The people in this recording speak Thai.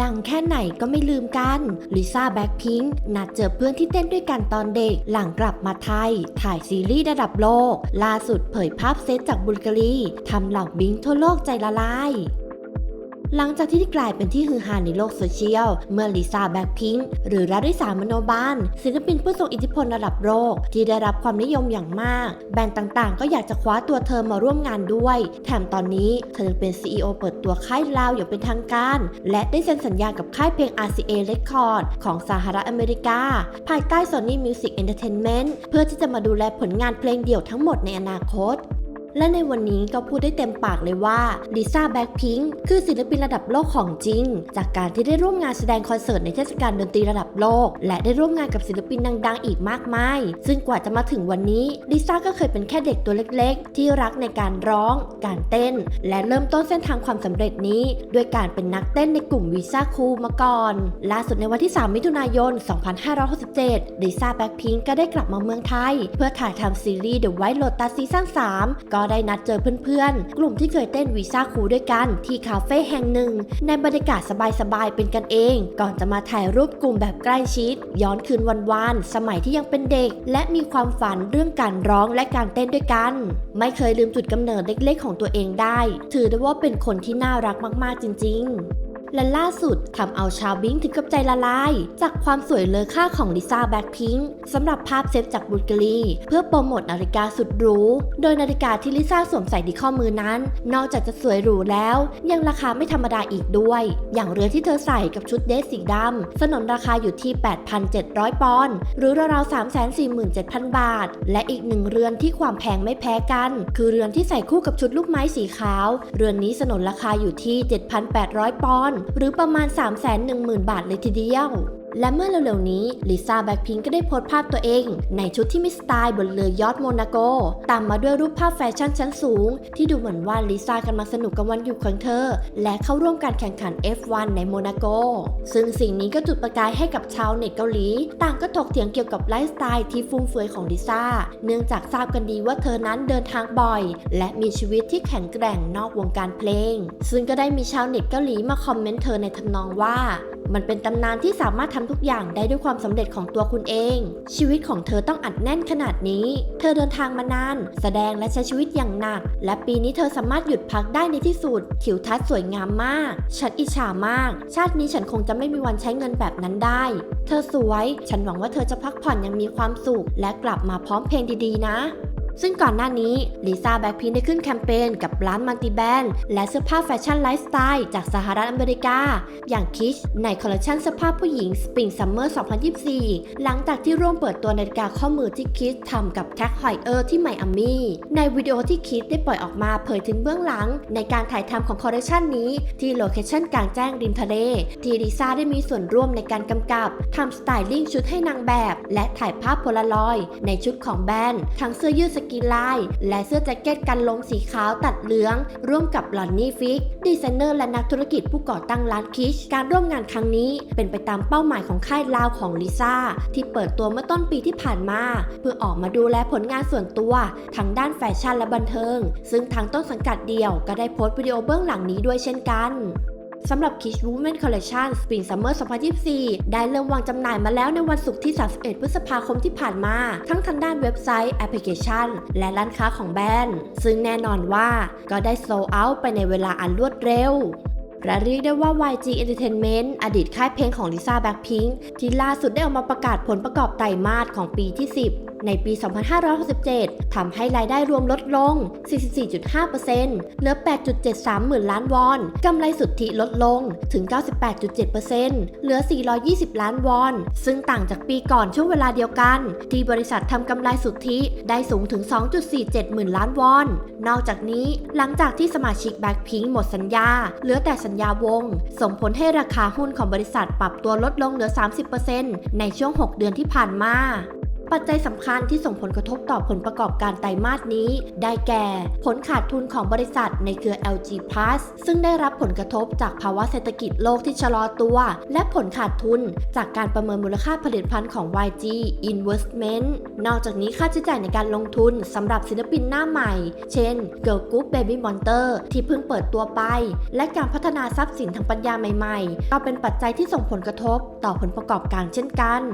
ดังแค่ไหนก็ไม่ลืมกันลิซ่าแบ็คพิงค์นัดเจอเพื่อนที่เต้นด้วยกันตอนเด็ก หลังกลับมาไทย ถ่ายซีรีส์ระดับโลก ล่าสุดเผยภาพเซตจากบุลการีทำเหล่าบิงทั่วโลกใจละลาย หลังจากที่กลายเป็นที่ฮือฮาในโลกโซเชียล เมื่อลิซ่าแบ็คพิงค์หรือรัริสามโนบานศิลปินผู้ทรงอิทธิพลระดับโลก ที่ได้รับความนิยมอย่างมาก แบรนด์ต่างๆ ก็อยากจะคว้าตัวเธอมาร่วมงานด้วย แถมตอนนี้เธอยังเป็น CEO เปิดตัวค่ายลาวอย่างเป็นทางการ และได้เซ็นสัญญากับค่ายเพลง RCA Record ของสหรัฐอเมริกา ภายใต้ Sony Music Entertainment เพื่อที่จะมาดูแลผลงานเพลงเดี่ยวทั้งหมดในอนาคต และในวันนี้ก็พูดได้เต็มปากเลยว่าลิซ่าแบ็คพิงค์คือศิลปินระดับโลกของจริง จากการที่ได้ร่วมงานแสดงคอนเสิร์ตในเทศกาลดนตรีระดับโลก และได้ร่วมงานกับศิลปินดัง ๆ อีกมากมาย ซึ่งกว่าจะมาถึงวันนี้ลิซ่าก็เคยเป็นแค่เด็กตัวเล็ก ๆ ที่รักในการร้อง การเต้น และเริ่มต้นเส้นทางความสำเร็จนี้ ด้วยการเป็นนักเต้นในกลุ่มวีซ่าคูมาก่อนล่าสุดในวันที่ 3 มิถุนายน 2567ลิซ่าแบ็คพิงค์ก็ได้กลับมาเมืองไทย เพื่อถ่ายทำซีรีส์ The White Lotus ซีซั่น3ก็ได้นัดเจอเพื่อนๆ กลุ่มที่เคยเต้นวีซ่าคูด้วยกันที่คาเฟ่แห่งหนึ่ง ในบรรยากาศสบายๆเป็นกันเอง ก่อนจะมาถ่ายรูปกลุ่มแบบใกล้ชิด ย้อนคืนวันวานๆสมัยที่ยังเป็นเด็ก และมีความฝันเรื่องการร้องและการเต้นด้วยกัน ไม่เคยลืมจุดกำเนิดเล็กๆ ของตัวเองได้ ถือได้ว่าเป็นคนที่น่ารักมากๆจริง ๆ และล่าสุดทำเอาชาวบิงถึงกับใจละลาย จากความสวยเลอค่าของลิซ่าแบ็คพิงค์สำหรับภาพเซฟจากบุลการี เพื่อโปรโมทนาฬิกาสุดหรู โดยนาฬิกาที่ลิซ่าสวมใส่ที่ข้อมือนั้น นอกจากจะสวยหรูแล้ว ยังราคาไม่ธรรมดาอีกด้วย อย่างเรือนที่เธอใส่กับชุดเดรสสีดำสนนราคาอยู่ที่ 8,700 ปอนด์หรือราวๆ347,000 บาท และอีกหนึ่งเรือนที่ความแพงไม่แพ้กัน คือเรือนที่ใส่คู่กับชุดลูกไม้สีขาว เรือนนี้สนนราคาอยู่ที่ 7,800 ปอนด์หรือประมาณ 310,000 บาทเลยทีเดียว และเมื่อเร็วๆนี้ลิซ่าแบ็คพิงก็ได้โพสต์ภาพตัวเอง ในชุดที่มีสไตล์บนเรือยอดโมนาโก ตามมาด้วยรูปภาพแฟชั่นชั้นสูง ที่ดูเหมือนว่าลิซ่ากำลังสนุกกับวันหยุดของเธอ และเข้าร่วมการแข่งขัน F1 ในโมนาโก ซึ่งสิ่งนี้ก็จุดประกายให้กับชาวเน็ตเกาหลี ต่างก็ถกเถียงเกี่ยวกับไลฟ์สไตล์ที่ฟุ่มเฟือยของลิซ่าเนื่องจากทราบกันดีว่าเธอนั้นเดินทางบ่อย และมีชีวิตที่แข็งแกร่งนอกวงการเพลง ซึ่งก็ได้มีชาวเน็ตเกาหลีมาคอมเมนต์เธอในทำนองว่า มันเป็นตำนานที่สามารถทำทุกอย่างได้ด้วยความสำเร็จของตัวคุณเอง ชีวิตของเธอต้องอัดแน่นขนาดนี้ เธอเดินทางมานาน แสดงและใช้ชีวิตอย่างหนัก และปีนี้เธอสามารถหยุดพักได้ในที่สุดทิวทัศน์สวยงามมาก ฉันอิจฉามาก ชาตินี้ฉันคงจะไม่มีวันใช้เงินแบบนั้นได้ เธอสวย ฉันหวังว่าเธอจะพักผ่อนอยังมีความสุข และกลับมาพร้อมเพลงดีๆ นะ ซึ่งก่อนหน้านี้ลิซ่าแบ็คพิงได้ขึ้นแคมเปญกับร้านมัลติแบรนด์และเสื้อผ้าแฟชั่นไลฟ์สไตล์จากสหรัฐอเมริกา อย่างคิชในคอลเลคชันเสื้อผ้าผู้หญิง Spring Summer 2024 หลังจากที่ร่วมเปิดตัวนาฬิกาข้อมือที่คิชทำกับแท็กหอยเออร์ที่ไมอามี่ ในวิดีโอที่คิชได้ปล่อยออกมาเผยถึงเบื้องหลัง ในการถ่ายทำของคอลเลคชันนี้ที่โลเคชั่นกลางแจ้งริมทะเลที่ลิซ่าได้มีส่วนร่วมในการกำกับทำสไตลิ่งชุดให้นางแบบ และถ่ายภาพโพลารอยด์ในชุดของแบรนด์ทั้งเสื้อยืดสกีลาย และเสื้อแจ็คเก็ตกันลมสีขาวตัดเหลือง ร่วมกับลอนนี่ฟิก ดีไซเนอร์และนักธุรกิจผู้ก่อตั้งร้านคิช การร่วมงานครั้งนี้เป็นไปตามเป้าหมายของค่ายลาวของลิซ่าที่เปิดตัวเมื่อต้นปีที่ผ่านมา เพื่อออกมาดูแลผลงานส่วนตัวทั้งด้านแฟชั่นและบันเทิง ซึ่งทางต้นสังกัดเดียวก็ได้โพสต์วิดีโอเบื้องหลังนี้ด้วยเช่นกัน สำหรับ Kish Women Collection Spring Summer 2024 ได้เริ่มวางจำหน่ายมาแล้วในวันศุกร์ที่ 31 พฤษภาคมที่ผ่านมา ทั้งทางด้านเว็บไซต์แอปพลิเคชัน และร้านค้าของแบรนด์ ซึ่งแน่นอนว่าก็ได้โซลเอาท์ไปในเวลาอันรวดเร็วและเรียกได้ว่า YG Entertainment อดีตค่ายเพลงของลิซ่าแบ็คพิงที่ล่าสุดได้ออกมาประกาศผลประกอบไตรมาสของปีที่ 10 ในปี 2567ทำให้รายได้รวมลดลง 44.5%เหลือ 8.73 หมื่นล้านวอน กำไรสุทธิลดลงถึง 98.7%เหลือ 420 ล้านวอน ซึ่งต่างจากปีก่อนช่วงเวลาเดียวกัน ที่บริษัททำกำไรสุทธิได้สูงถึง 2.47 หมื่นล้านวอน นอกจากนี้หลังจากที่สมาชิกแบ็คพิงหมดสัญญา เหลือแต่สัญญาวง ส่งผลให้ราคาหุ้นของบริษัทปรับตัวลดลงเหลือ 30%ในช่วง 6 เดือนที่ผ่านมา ปัจจัยสำคัญที่ส่งผลกระทบต่อผลประกอบการไตรมาสนี้ ได้แก่ ผลขาดทุนของบริษัทในเครือ LG Plus ซึ่งได้รับผลกระทบจากภาวะเศรษฐกิจโลกที่ชะลอตัว และผลขาดทุนจากการประเมินมูลค่าผลิตภัณฑ์ของ YG Investment นอกจากนี้ค่าใช้จ่ายในการลงทุนสำหรับศิลปินหน้าใหม่ เช่น Girl Group Baby Monster ที่เพิ่งเปิดตัวไป และการพัฒนาทรัพย์สินทางปัญญาใหม่ ๆ ก็เป็นปัจจัยที่ส่งผลกระทบต่อผลประกอบการเช่นกัน